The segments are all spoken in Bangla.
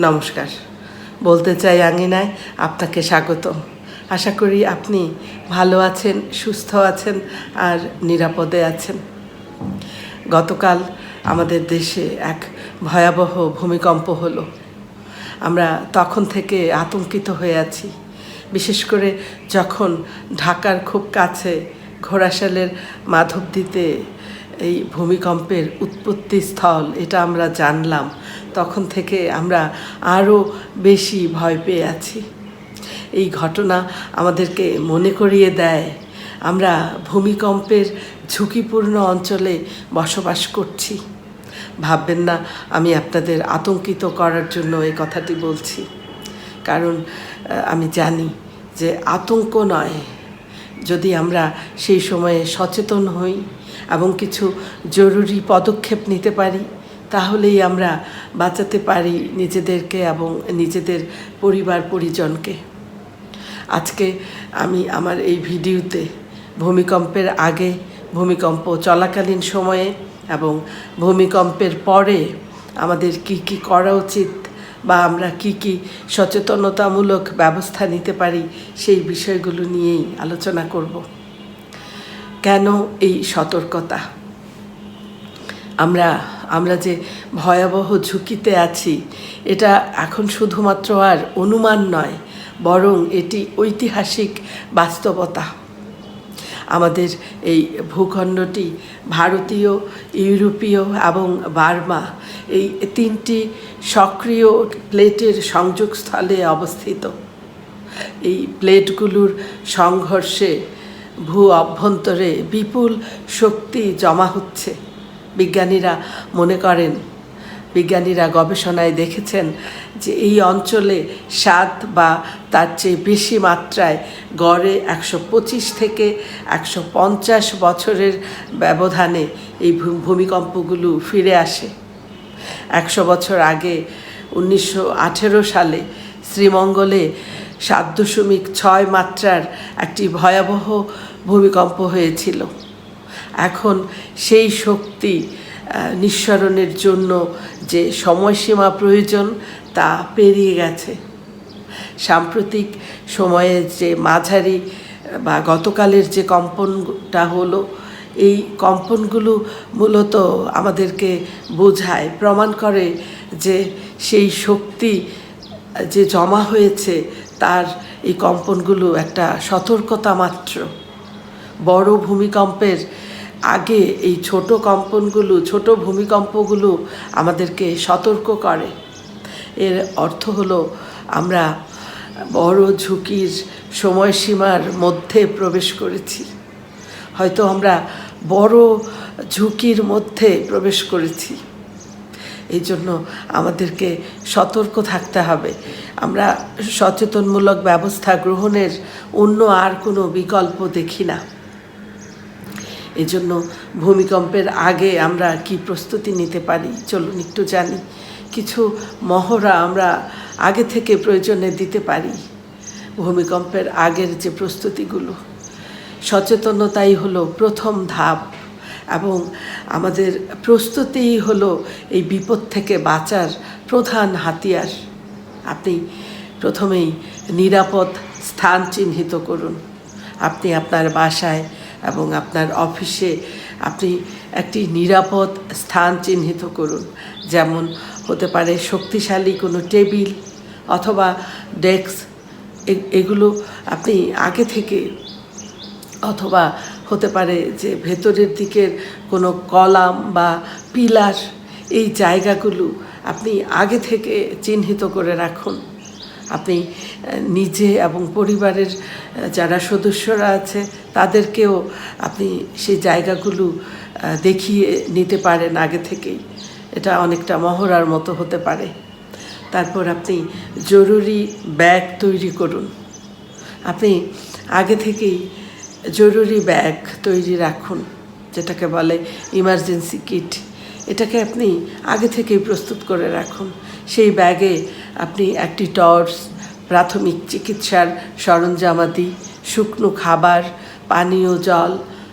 নমস্কার। বলতে চাই আঙিনায় আপনাকে স্বাগত আশা করি আপনি ভালো আছেন, সুস্থ আছেন আর নিরাপদে আছেন। গতকাল আমাদের দেশে এক ভয়াবহ ভূমিকম্প হলো। আমরা তখন থেকে আতঙ্কিত হয়ে আছি। বিশেষ করে যখন ঢাকার খুব কাছে ঘোড়াশালের মাধবদীতে এই ভূমিকম্পের উৎপত্তি স্থল এটা আমরা জানলাম। তখন থেকে আমরা আরও বেশি ভয় পেয়ে আছি। এই ঘটনা আমাদেরকে মনে করিয়ে দেয়। আমরা ভূমিকম্পের ঝুঁকিপূর্ণ অঞ্চলে বসবাস করছি। ভাববেন না, আমি আপনাদের আতঙ্কিত করার জন্য এই কথাটি বলছি। কারণ আমি জানি যে আতঙ্ক নয় যদি আমরা সেই সময়ে সচেতন হই এবং কিছু জরুরি পদক্ষেপ নিতে পারি, তাহলেই আমরা বাঁচাতে পারি নিজেদেরকে এবং নিজেদের পরিবার পরিজনকে। আজকে আমি আমার এই ভিডিওতে ভূমিকম্পের আগে, ভূমিকম্প চলাকালীন সময়ে এবং ভূমিকম্পের পরে আমাদের কি কি করা উচিত বা আমরা কি কি সচেতনতামূলক ব্যবস্থা নিতে পারি, সেই বিষয়গুলো নিয়েই আলোচনা করব। কেন এই সতর্কতা? আমরা আমরা যে ভয়াবহ ঝুঁকিতে আছি, এটা এখন শুধুমাত্র আর অনুমান নয়, বরং এটি ঐতিহাসিক বাস্তবতা। আমাদের এই ভূখণ্ডটি ভারতীয়, ইউরোপীয় এবং বার্মা এই তিনটি সক্রিয় প্লেটের সংযোগস্থলে অবস্থিত। এই প্লেটগুলোর সংঘর্ষে ভূ অভ্যন্তরে বিপুল শক্তি জমা হচ্ছে। বিজ্ঞানীরা মনে করেন বিজ্ঞানীরা গবেষণায় দেখেছেন যে এই অঞ্চলে সাত বা তার চেয়ে বেশি মাত্রায় গড়ে একশো পঁচিশ থেকে একশো পঞ্চাশ বছরের ব্যবধানে এই ভূমিকম্পগুলো ফিরে আসে। একশো বছর আগে উনিশশো আঠেরো সালে শ্রীমঙ্গলে সাত দশমিক ছয় মাত্রার একটি ভয়াবহ ভূমিকম্প হয়েছিল। এখন সেই শক্তি নিঃসরণের জন্য যে সময়সীমা প্রয়োজন তা পেরিয়ে গেছে। সাম্প্রতিক সময়ে যে মাঝারি বা গতকালের যে কম্পনটা হলো, এই কম্পনগুলো মূলত আমাদেরকে বোঝায়, প্রমাণ করে যে সেই শক্তি যে জমা হয়েছে তার এই কম্পনগুলো একটা সতর্কতা মাত্র। বড় ভূমিকম্পের আগে এই ছোট কম্পনগুলো, ছোট ভূমিকম্পগুলো আমাদেরকে সতর্ক করে। এর অর্থ হলো আমরা বড় ঝুঁকির সময়সীমার মধ্যে প্রবেশ করেছি। হয়তো আমরা বড় ঝুঁকির মধ্যে প্রবেশ করেছি। এই জন্য আমাদেরকে সতর্ক থাকতে হবে। আমরা সচেতনমূলক ব্যবস্থা গ্রহণের অন্য আর কোনো বিকল্প দেখি না। এজন্য ভূমিকম্পের আগে আমরা কি প্রস্তুতি নিতে পারি? চলুন একটু জানি। কিছু মহড়া আমরা আগে থেকে প্রয়োজনে দিতে পারি। ভূমিকম্পের আগের যে প্রস্তুতিগুলো। সচেতনতাই হলো প্রথম ধাপ এবং আমাদের প্রস্তুতিই হলো এই বিপদ থেকে বাঁচার প্রধান হাতিয়ার। আপনি প্রথমেই নিরাপদ স্থান চিহ্নিত করুন। আপনি আপনার বাসায় এবং আপনার অফিসে আপনি একটি নিরাপদ স্থান চিহ্নিত করুন। যেমন হতে পারে শক্তিশালী কোনো টেবিল অথবা ডেস্ক। এগুলো আপনি আগে থেকে অথবা হতে পারে যে ভেতরের দিকের কোনো কলাম বা পিলার এই জায়গাগুলো আপনি আগে থেকে চিহ্নিত করে রাখুন। আপনি নিজে এবং পরিবারের যারা সদস্যরা আছে, তাদেরকেও আপনি সেই জায়গাগুলো দেখিয়ে নিতে পারেন আগে থেকেই। এটা অনেকটা মহড়ার মতো হতে পারে। তারপর আপনি জরুরি ব্যাগ তৈরি করুন। আপনি আগে থেকেই জরুরি ব্যাগ তৈরি রাখুন, যেটাকে বলে ইমার্জেন্সি কিট এটাকে আপনি আগে থেকেই প্রস্তুত করে রাখুন। সেই ব্যাগে আপনি একটি টর্চ, প্রাথমিক চিকিৎসার সরঞ্জামাদি, শুকনো খাবার, পানীয় জল,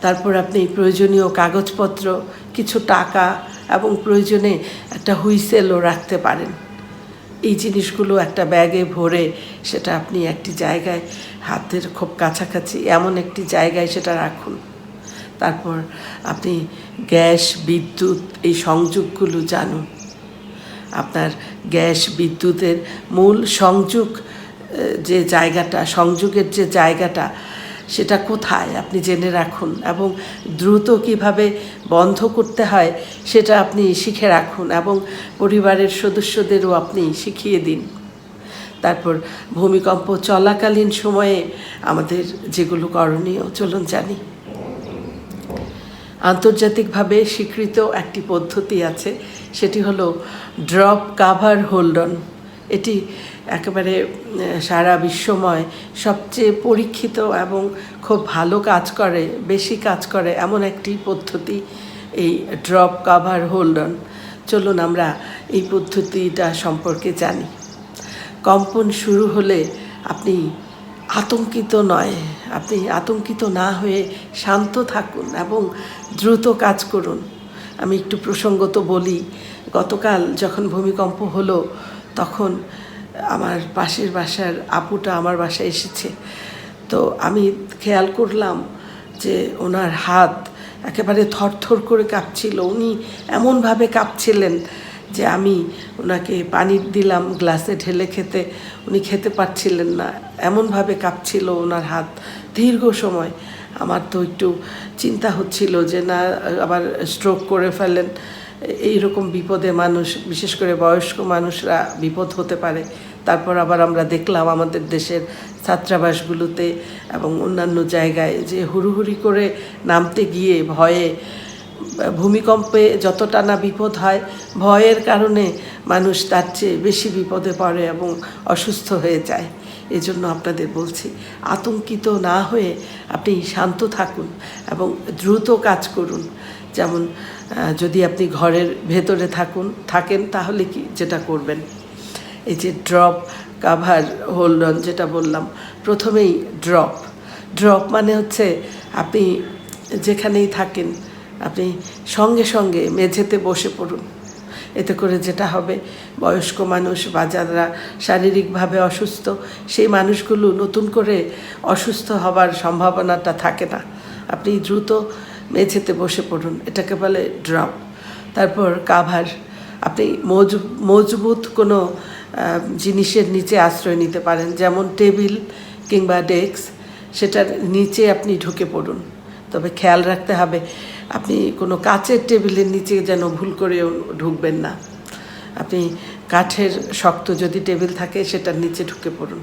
তারপর আপনি প্রয়োজনীয় কাগজপত্র, কিছু টাকা এবং প্রয়োজনে একটা হুইসেলও রাখতে পারেন। এই জিনিসগুলো একটা ব্যাগে ভরে সেটা আপনি একটি জায়গায়, হাতের খুব কাছাকাছি এমন একটি জায়গায় সেটা রাখুন। তারপর আপনি গ্যাস, বিদ্যুৎ এই সংযোগগুলো জানুন। আপনার গ্যাস, বিদ্যুতের মূল সংযোগ যে জায়গাটা, সংযোগের যে জায়গাটা, সেটা কোথায় আপনি জেনে রাখুন এবং দ্রুত কীভাবে বন্ধ করতে হয় সেটা আপনি শিখে রাখুন এবং পরিবারের সদস্যদেরও আপনি শিখিয়ে দিন। তারপর ভূমিকম্প চলাকালীন সময়ে আমাদের যেগুলো করণীয়, চলুন জানি। আন্তর্জাতিকভাবে স্বীকৃত একটি পদ্ধতি আছে সেটি হলো ড্রপ কাভার হোল্ডন। এটি একেবারে সারা বিশ্বময়, সবচেয়ে পরীক্ষিত এবং খুব ভালো কাজ করে, বেশি কাজ করে এমন একটি পদ্ধতি, এই ড্রপ কাভার হোল্ডন। চলুন আমরা এই পদ্ধতিটা সম্পর্কে জানি। কম্পন শুরু হলে আপনি আতঙ্কিত নয়। আপনি আতঙ্কিত না হয়ে শান্ত থাকুন এবং দ্রুত কাজ করুন। আমি একটু প্রসঙ্গত বলি, গতকাল যখন ভূমিকম্প হলো, তখন আমার পাশের বাসার আপুটা আমার বাসায় এসেছে। তো আমি খেয়াল করলাম যে ওনার হাত একেবারে থরথর করে কাঁপছিল। উনি এমনভাবে কাঁপছিলেন যে আমি ওনাকে পানি দিলাম, গ্লাসে ঢেলে খেতে। উনি খেতে পারছিলেন না। এমনভাবে কাঁপছিল ওনার হাত দীর্ঘ সময়। আমার তো একটু চিন্তা হচ্ছিল যে না, আবার স্ট্রোক করে ফেলেন। এই রকম বিপদে মানুষ, বিশেষ করে বয়স্ক মানুষরা বিপদ হতে পারে। তারপর আবার আমরা দেখলাম আমাদের দেশের ছাত্রাবাসগুলোতে এবং অন্যান্য জায়গায় যে হুড়ুহুড়ি করে নামতে গিয়ে ভয়ে, ভূমিকম্পে যতটা না বিপদ হয়, ভয়ের কারণে মানুষ তার চেয়ে বেশি বিপদে পড়ে এবং অসুস্থ হয়ে যায়। এজন্য আপনাদের বলছি, আতঙ্কিত না হয়ে আপনি শান্ত থাকুন এবং দ্রুত কাজ করুন। যেমন যদি আপনি ঘরের ভেতরে থাকুন, থাকেন তাহলে কি যেটা করবেন? এই যে ড্রপ কাভার হোল্ড অন যেটা বললাম, প্রথমেই ড্রপ ড্রপ মানে হচ্ছে আপনি যেখানেই থাকেন, আপনি সঙ্গে সঙ্গে মেঝেতে বসে পড়ুন। এতে করে যেটা হবে, বয়স্ক মানুষ বা যারা শারীরিকভাবে অসুস্থ, সেই মানুষগুলো নতুন করে অসুস্থ হবার সম্ভাবনাটা থাকে না। আপনি দ্রুত মেঝেতে বসে পড়ুন, এটাকে বলে ড্রপ তারপর কাভার। আপনি মজবুত মজবুত কোনো জিনিসের নিচে আশ্রয় নিতে পারেন, যেমন টেবিল কিংবা ডেস্ক, সেটার নিচে আপনি ঢুকে পড়ুন। তবে খেয়াল রাখতে হবে আপনি কোনো কাচের টেবিলের নিচে যেন ভুল করেও ঢুকবেন না। আপনি কাঠের শক্ত যদি টেবিল থাকে সেটার নিচে ঢুকে পড়ুন।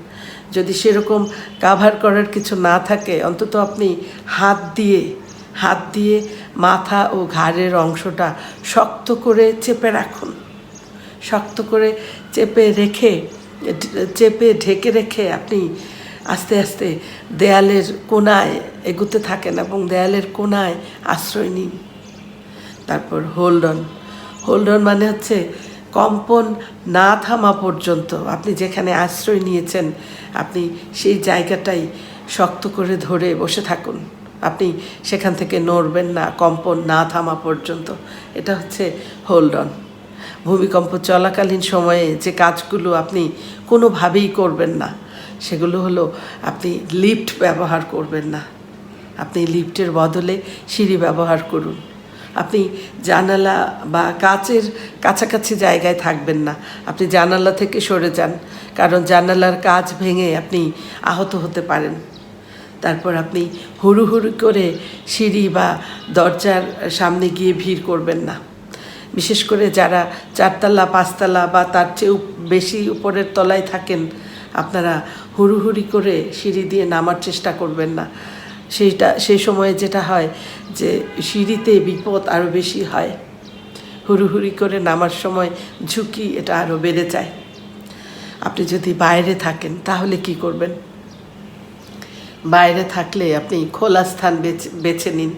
যদি সেরকম কাভার করার কিছু না থাকে, অন্তত আপনি হাত দিয়ে হাত দিয়ে মাথা ও ঘাড়ের অংশটা শক্ত করে চেপে রাখুন। শক্ত করে চেপে রেখে, চেপে ঢেকে রেখে আপনি আস্তে আস্তে দেয়ালের কোনায় এগুতে থাকেন এবং দেয়ালের কোনায় আশ্রয় নিন। তারপর হোল্ডন হোল্ডন মানে হচ্ছে কম্পন না থামা পর্যন্ত। আপনি যেখানে আশ্রয় নিয়েছেন, আপনি সেই জায়গাটাই শক্ত করে ধরে বসে থাকুন। আপনি সেখান থেকে নড়বেন না, কম্পন না থামা পর্যন্ত। এটা হচ্ছে হোল্ডন ভূমিকম্প চলাকালীন সময়ে যে কাজগুলো আপনি কোনোভাবেই করবেন না সেগুলো হলো আপনি লিফট ব্যবহার করবেন না। আপনি লিফটের বদলে সিঁড়ি ব্যবহার করুন। আপনি জানালা বা কাচের কাছাকাছি জায়গায় থাকবেন না। আপনি জানালা থেকে সরে যান, কারণ জানালার কাজ ভেঙে আপনি আহত হতে পারেন। তারপর আপনি হুড়ু হুড়ু করে সিঁড়ি বা দরজার সামনে গিয়ে ভিড় করবেন না। বিশেষ করে যারা চারতলা, পাঁচতলা বা তার চেয়েও বেশি উপরের তলায় থাকেন, আপনারা হুড়ুহুড়ি করে সিঁড়ি দিয়ে নামার চেষ্টা করবেন না। সেইটা, সেই সময়ে যেটা হয় যে সিঁড়িতে বিপদ আরও বেশি হয়। হুড়ুহুড়ি করে নামার সময় ঝুঁকি এটা আরও বেড়ে যায়। আপনি যদি বাইরে থাকেন, তাহলে কি করবেন? বাইরে থাকলে আপনি খোলা স্থান বেছে বেছে নিন।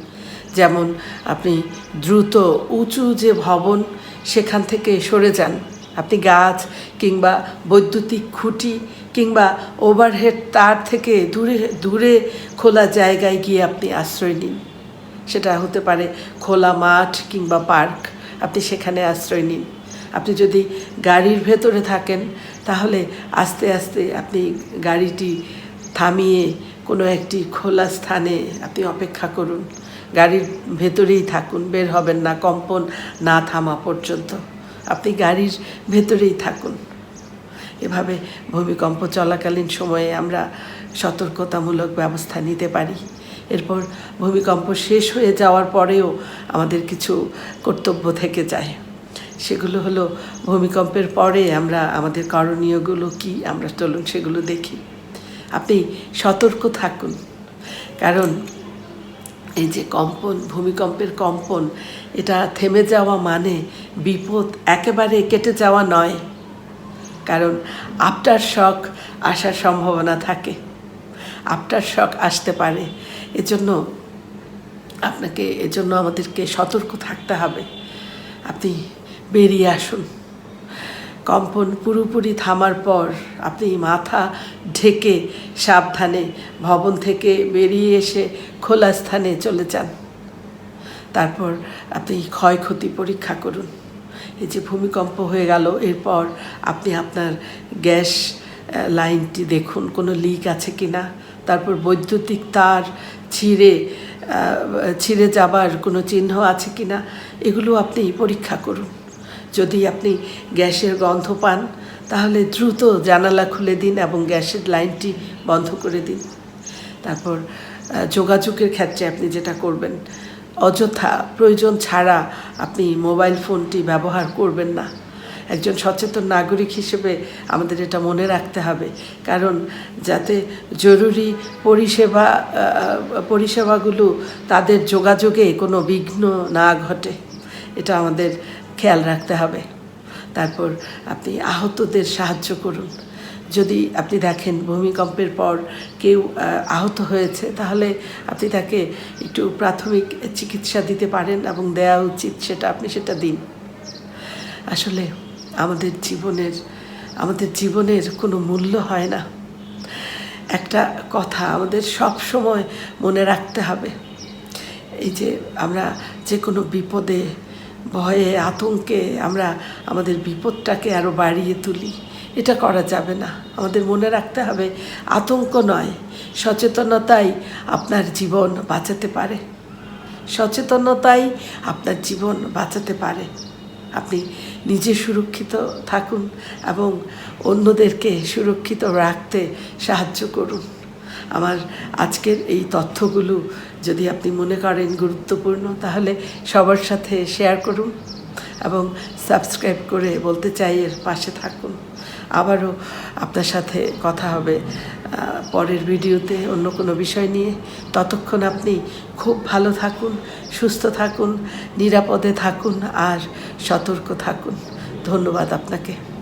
যেমন আপনি দ্রুত উঁচু যে ভবন, সেখান থেকে সরে যান। আপনি গাছ কিংবা বৈদ্যুতিক খুঁটি কিংবা ওভারহেড তার থেকে দূরে দূরে খোলা জায়গায় গিয়ে আপনি আশ্রয় নিন। সেটা হতে পারে খোলা মাঠ কিংবা পার্ক, আপনি সেখানে আশ্রয় নিন। আপনি যদি গাড়ির ভেতরে থাকেন, তাহলে আস্তে আস্তে আপনি গাড়িটি থামিয়ে কোনো একটি খোলা স্থানে আপনি অপেক্ষা করুন। গাড়ির ভেতরেই থাকুন, বের হবেন না, কম্পন না থামা পর্যন্ত। আপনি গাড়ির ভেতরেই থাকুন। এভাবে ভূমিকম্প চলাকালীন সময়ে আমরা সতর্কতামূলক ব্যবস্থা নিতে পারি। এরপর ভূমিকম্প শেষ হয়ে যাওয়ার পরেও আমাদের কিছু কর্তব্য থেকে যায়। সেগুলো হলো ভূমিকম্পের পরে আমরা আমাদের করণীয়গুলো কি, আমরা চলুন সেগুলো দেখি। আপনি সতর্ক থাকুন, কারণ এই যে কম্পন, ভূমিকম্পের কম্পন, এটা থেমে যাওয়া মানে বিপদ একেবারে কেটে যাওয়া নয়। কারণ আফটার শখ আসার সম্ভাবনা থাকে। আফটার শখ আসতে পারে। এজন্য আপনাকে, এজন্য আমাদেরকে সতর্ক থাকতে হবে। আপনি বেরিয়ে আসুন। কম্পন পুরোপুরি থামার পর আপনি মাথা ঢেকে সাবধানে ভবন থেকে বেরিয়ে এসে খোলা স্থানে চলে যান। তারপর আপনি ক্ষয়ক্ষতি পরীক্ষা করুন। এই যে ভূমিকম্প হয়ে গেল, এরপর আপনি আপনার গ্যাস লাইনটি দেখুন, কোনো লিক আছে কি না তারপর বৈদ্যুতিক তার ছিঁড়ে ছিঁড়ে যাবার কোনো চিহ্ন আছে কি না এগুলো আপনি পরীক্ষা করুন। যদি আপনি গ্যাসের গন্ধ পান, তাহলে দ্রুত জানালা খুলে দিন এবং গ্যাসের লাইনটি বন্ধ করে দিন। তারপর যোগাযোগের ক্ষেত্রে আপনি যেটা করবেন অযথা প্রয়োজন ছাড়া আপনি মোবাইল ফোনটি ব্যবহার করবেন না। একজন সচেতন নাগরিক হিসেবে আমাদের এটা মনে রাখতে হবে। কারণ যাতে জরুরি পরিষেবা পরিষেবাগুলো তাদের যোগাযোগে কোনো বিঘ্ন না ঘটে, এটা আমাদের খেয়াল রাখতে হবে। তারপর আপনি আহতদের সাহায্য করুন। যদি আপনি দেখেন ভূমিকম্পের পর কেউ আহত হয়েছে, তাহলে আপনি তাকে একটু প্রাথমিক চিকিৎসা দিতে পারেন এবং দেওয়া উচিত সেটা আপনি সেটা দিন। আসলে আমাদের জীবনের আমাদের জীবনের কোনো মূল্য হয় না। একটা কথা আমাদের সব সময় মনে রাখতে হবে, এই যে আমরা যে কোনো বিপদে, ভয়ে, আতঙ্কে আমরা আমাদের বিপদটাকে আরও বাড়িয়ে তুলি। এটা করা যাবে না। আমাদের মনে রাখতে হবে, আতঙ্ক নয়, সচেতনতাই আপনার জীবন বাঁচাতে পারে। সচেতনতাই আপনার জীবন বাঁচাতে পারে। আপনি নিজে সুরক্ষিত থাকুন এবং অন্যদেরকে সুরক্ষিত রাখতে সাহায্য করুন। আমার আজকের এই তথ্যগুলো যদি আপনি মনে করেন গুরুত্বপূর্ণ, তাহলে সবার সাথে শেয়ার করুন এবং সাবস্ক্রাইব করে বলতে চাই এর পাশে থাকুন। আবারও আপনার সাথে কথা হবে পরের ভিডিওতে অন্য কোনো বিষয় নিয়ে। ততক্ষণ আপনি খুব ভালো থাকুন, সুস্থ থাকুন, নিরাপদে থাকুন আর সতর্ক থাকুন। ধন্যবাদ আপনাকে।